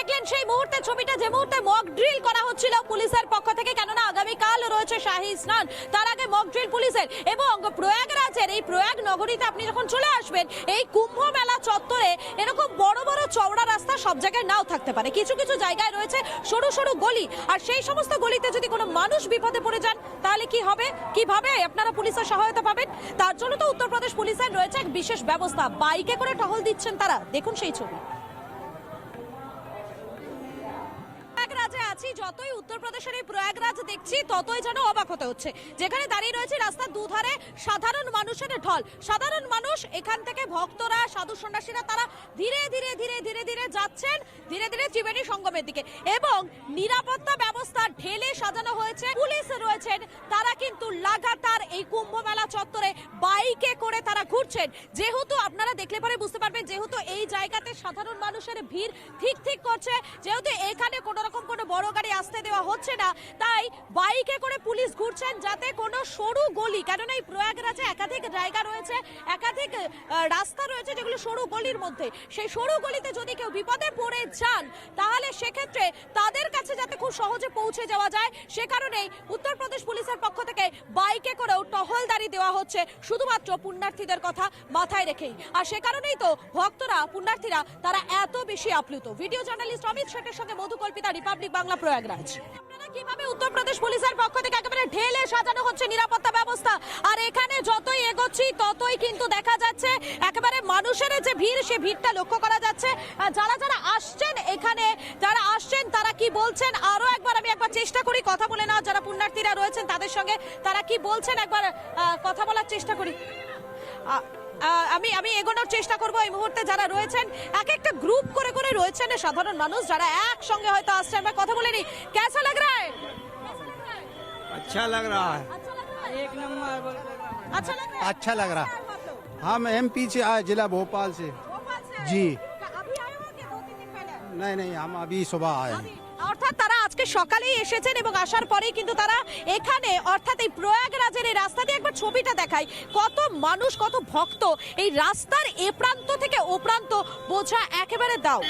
দেখলেন সেই মুহূর্তে ছবিটা, যে মুহূর্তে মক ড্রিল করা হচ্ছিল পুলিশের পক্ষ থেকে। কেননা আগামীকাল রয়েছে শাহী স্নান। তার আগে মক ড্রিল পুলিশের এবং প্রয়াগরাজের এই প্রয়াগ নগরীতে আপনি যখন চলে আসবেন, এই কুম্ভ মেলা চত্বরে এরকম বড় বড় চওড়া রাস্তা সব জায়গায় নাও থাকতে পারে। কিছু কিছু জায়গায় রয়েছে সরু সরু গলি। আর সেই সমস্ত গলিতে যদি কোনো মানুষ বিপদে পড়ে যান, তাহলে কি হবে? কীভাবে আপনারা পুলিশের সহায়তা পাবেন। তার জন্য তো উত্তরপ্রদেশ পুলিশের রয়েছে এক বিশেষ ব্যবস্থা। বাইকে করে টহল দিচ্ছেন তারা। দেখুন সেই ছবি। যতই উত্তরপ্রদেশের এই প্রয়াগরাজ দেখছি, ততই যেন অবাক হতে হচ্ছে। যেখানে দাঁড়িয়ে রয়েছে রাস্তার দুধারে সাধারণ মানুষের ঢল। সাধারণ মানুষ, এখান থেকে ভক্তরা, সাধু সন্ন্যাসীরা, তারা ধীরে ধীরে ধীরে ধীরে ধীরে যাচ্ছেন, ধীরে ধীরে ত্রিবেণী সঙ্গমের দিকে। এবং নিরাপত্তা ব্যবস্থা ঢেলে সাজানো হয়েছে, পুলিশ রয়েছেন, তারা কিন্তু লাগাতার এই কুম্ভ মেলা চত্বরে বাইকে করে তারা ঘুরছেন। যেহেতু আপনারা দেখলে পরে বুঝতে পারবেন, যেহেতু এই জায়গাতে সাধারণ মানুষের ভিড় ঠিক ঠিক করছে, যেহেতু এখানে কোনো রকম কোনো বড় গাড়ি আসতে দেওয়া হচ্ছে না, তাই বাইকে করে পুলিশ ঘুরছেন যাতে কোনো সরু গলি, কেননা এই প্রয়াগরাজে একাধিক জায়গা রয়েছে, একাধিক রাস্তা রয়েছে যেগুলো সরু গলির মধ্যে। সেই সরু গলিতে যদি কেউ বিপদে পড়ে যান, তাহলে সেক্ষেত্রে তাদের কাছে যাতে খুব সহজে পৌঁছে যাওয়া যায়, সে কারণেই উত্তরপ্রদেশ পুলিশের পক্ষ থেকে বাইকে করেও টহলদারি দেওয়া হচ্ছে, শুধুমাত্র পুণ্যার্থীদের কথা মাথায় রেখেই। আর সে কারণেই তো ভক্তরা, পুণ্যার্থীরা তারা এত বেশি আপ্লুত। ভিডিও জার্নালিস্ট অমিত শেঠের সঙ্গে মধুকল্পিতা, রিপাবলিক বাংলা প্রয়াগরাজ। কীভাবে উত্তরপ্রদেশ পুলিশের পক্ষ থেকে একেবারে ঢেলে সাজানো হচ্ছে নিরাপত্তা ব্যবস্থা? আর এখানে যতই এগোচ্ছি, ততই কিন্তু দেখা যাচ্ছে একেবারে মানুষের যে ভিড়, সে ভিড়টা লক্ষ্য করা যাচ্ছে। যারা যারা আসছেন এখানে, যারা আসছেন, তারা কি বলছেন? আরও একবার আমি একবার চেষ্টা করি কথা বলে না যারা পুণ্যার্থীরা রয়েছেন তাদের সঙ্গে তারা কি বলছেন? একবার কথা বলার চেষ্টা করি। আমি আমি এগোনোর চেষ্টা করব এই মুহূর্তে যারা রয়েছেন এক একটা গ্রুপ করে করে রয়েছেন সাধারণ মানুষ যারা একসঙ্গে হয়তো আসছেন আমরা কথা বলে নি কেসা লাগ রা হ্যায় अच्छा लग रहा है अच्छा लग रहा है एक नंबर अच्छा लग रहा है अच्छा लग रहा है। क्या बात हो? हम एमपी से आए जिला भोपाल से भोपाल से आए जी। हो? क्या अभी आए हो कि दो तीन दिन पहले नहीं नहीं हम अभी सुबह आए हैं সকালেই এসেছেন এবং আসার পরেই কিন্তু তারা এখানে, অর্থাৎ এই প্রয়াগরাজের এই রাস্তা দিয়ে একবার ছবিটা দেখায় কত মানুষ, কত ভক্ত। এই রাস্তার এ প্রান্ত থেকে ও প্রান্ত বোঝা একেবারে দাও।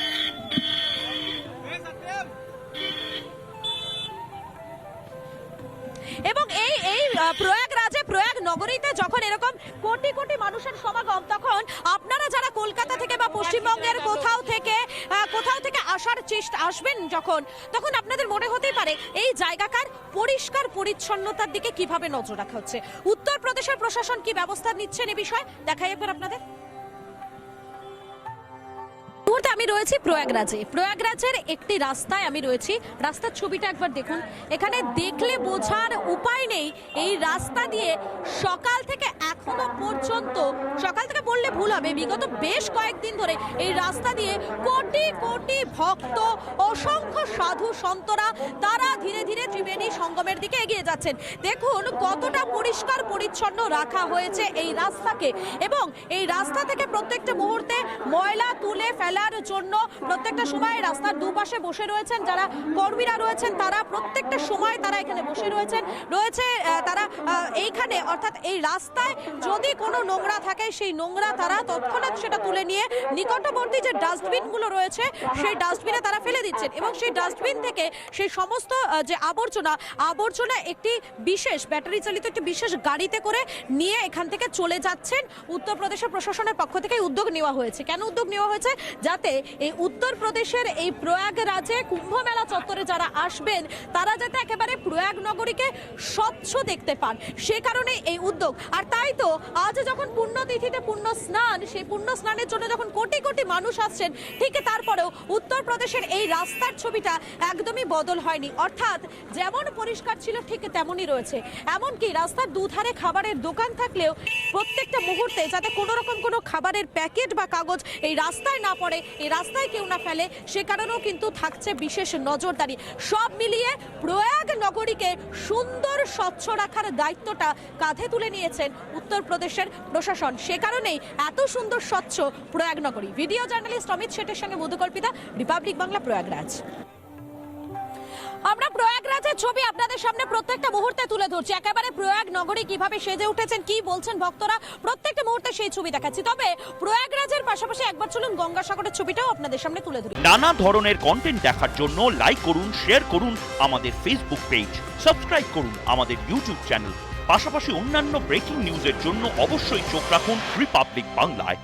এবং এই এই প্রয়াগরাজে প্রয়াগ নগরীতে যখন এরকম কোটি কোটি মানুষের সমাগম, তখন আপনারা যারা কলকাতা থেকে বা পশ্চিমবঙ্গের কোথাও থেকে আসার চেষ্টা আসবেন যখন, তখন আপনাদের মনে হতেই পারে এই জায়গাকার পরিষ্কার পরিচ্ছন্নতার দিকে কীভাবে নজর রাখা হচ্ছে। উত্তরপ্রদেশের প্রশাসন কি ব্যবস্থা নিচ্ছেন এ বিষয়ে? দেখাই একবার আপনাদের। মুহূর্তে আমি রয়েছি প্রয়াগরাজে। প্রয়াগরাজের একটি রাস্তায় আমি রয়েছি। রাস্তার ছবিটা একবার দেখুন। এখানে দেখলে বোঝার উপায় নেই। এই রাস্তা দিয়ে সকাল থেকে এখনও পর্যন্ত, সকাল থেকে বললে ভুল হবে, বিগত বেশ কয়েকদিন ধরে এই রাস্তা দিয়ে কোটি কোটি ভক্ত, অসংখ্য সাধু সন্তরা, তারা ধীরে ধীরে ত্রিবেণী সঙ্গমের দিকে এগিয়ে যাচ্ছেন। দেখুন কতটা পরিষ্কার পরিচ্ছন্ন রাখা হয়েছে এই রাস্তাকে। এবং এই রাস্তা থেকে প্রত্যেকটা মুহূর্তে ময়লা তুলে ফেলার জন্য প্রত্যেকটা সময় রাস্তার দুপাশে বসে রয়েছেন যারা কর্মীরা রয়েছেন, তারা প্রত্যেকটা সময় তারা এখানে বসে রয়েছেন। রয়েছে তারা এইখানে, অর্থাৎ এই রাস্তায় যদি কোনো নোংরা থাকে, সেই নোংরা তারা তৎক্ষণাৎ সেটা তুলে নিয়ে নিকটবর্তী যে ডাস্টবিনগুলো রয়েছে, সেই ডাস্টবিনে তারা ফেলে দিচ্ছেন। এবং সেই ডাস্টবিন থেকে সেই সমস্ত যে আবর্জনা আবর্জনা একটি বিশেষ, ব্যাটারি চালিত একটি বিশেষ গাড়িতে করে নিয়ে এখান থেকে চলে যাচ্ছেন। উত্তরপ্রদেশের প্রশাসনের পক্ষ থেকে উদ্যোগ নেওয়া হয়েছে। কেন উদ্যোগ নেওয়া হয়েছে? যাতে এই উত্তরপ্রদেশের এই প্রয়াগরাজে কুম্ভ মেলা চত্বরে যারা আসবেন, তারা যাতে একেবারে প্রয়াগ নগরীকে স্বচ্ছ দেখতে পান। সে কারণে এই উদ্যোগ। আর তাই তো, আজ যখন পুণ্যতিথিতে পুণ্য স্নান, সেই পুণ্য স্নানের জন্য যখন কোটি কোটি মানুষ আসছেন, ঠিক তারপরেও উত্তরপ্রদেশের এই রাস্তার ছবিটা একদমই বদল হয়নি। অর্থাৎ যেমন পরিষ্কার ছিল, ঠিক তেমনই রয়েছে। এমনকি রাস্তার দুধারে খাবারের দোকান থাকলেও প্রত্যেকটা মুহূর্তে যাতে কোনো রকম কোনো খাবারের প্যাকেট বা কাগজ এই রাস্তায় না পড়ে, এই রাস্তায় কেউ না ফেলে, সে কারণেও কিন্তু থাকছে বিশেষ নজরদারি। সব মিলিয়ে প্রয়াগ নগরীকে সুন্দর, স্বচ্ছ রাখার দায়িত্বটা কাঁধে তুলে নিয়েছেন উত্তরপ্রদেশের প্রশাসন। সে কারণেই এত সুন্দর স্বচ্ছ প্রয়াগ নগরী ভিডিও জার্নালিস্ট অমিত শেঠের সঙ্গে মধুকল্পিতা, রিপাবলিক বাংলা প্রয়াগরাজ। আমরা প্রয়াগরাজের ছবি আপনাদের সামনে প্রত্যেকটা মুহূর্তে তুলে ধরছি। একেবারে প্রয়াগ নগরী কীভাবে সেজে উঠেছেন, কি বলছেন ভক্তরা, প্রত্যেকটা মুহূর্তে সেই ছবি দেখাচ্ছি। তবে প্রয়াগরাজের পাশাপাশি একবার চলুন গঙ্গাসাগরের ছবিটাও আপনাদের সামনে তুলে ধরি। নানা ধরনের কন্টেন্ট দেখার জন্য লাইক করুন শেয়ার করুন আমাদের ফেসবুক পেজ সাবস্ক্রাইব করুন আমাদের ইউটিউব চ্যানেল পাশাপাশি অন্যান্য ব্রেকিং নিউজের জন্য অবশ্যই চোখ রাখুন রিপাবলিক বাংলায়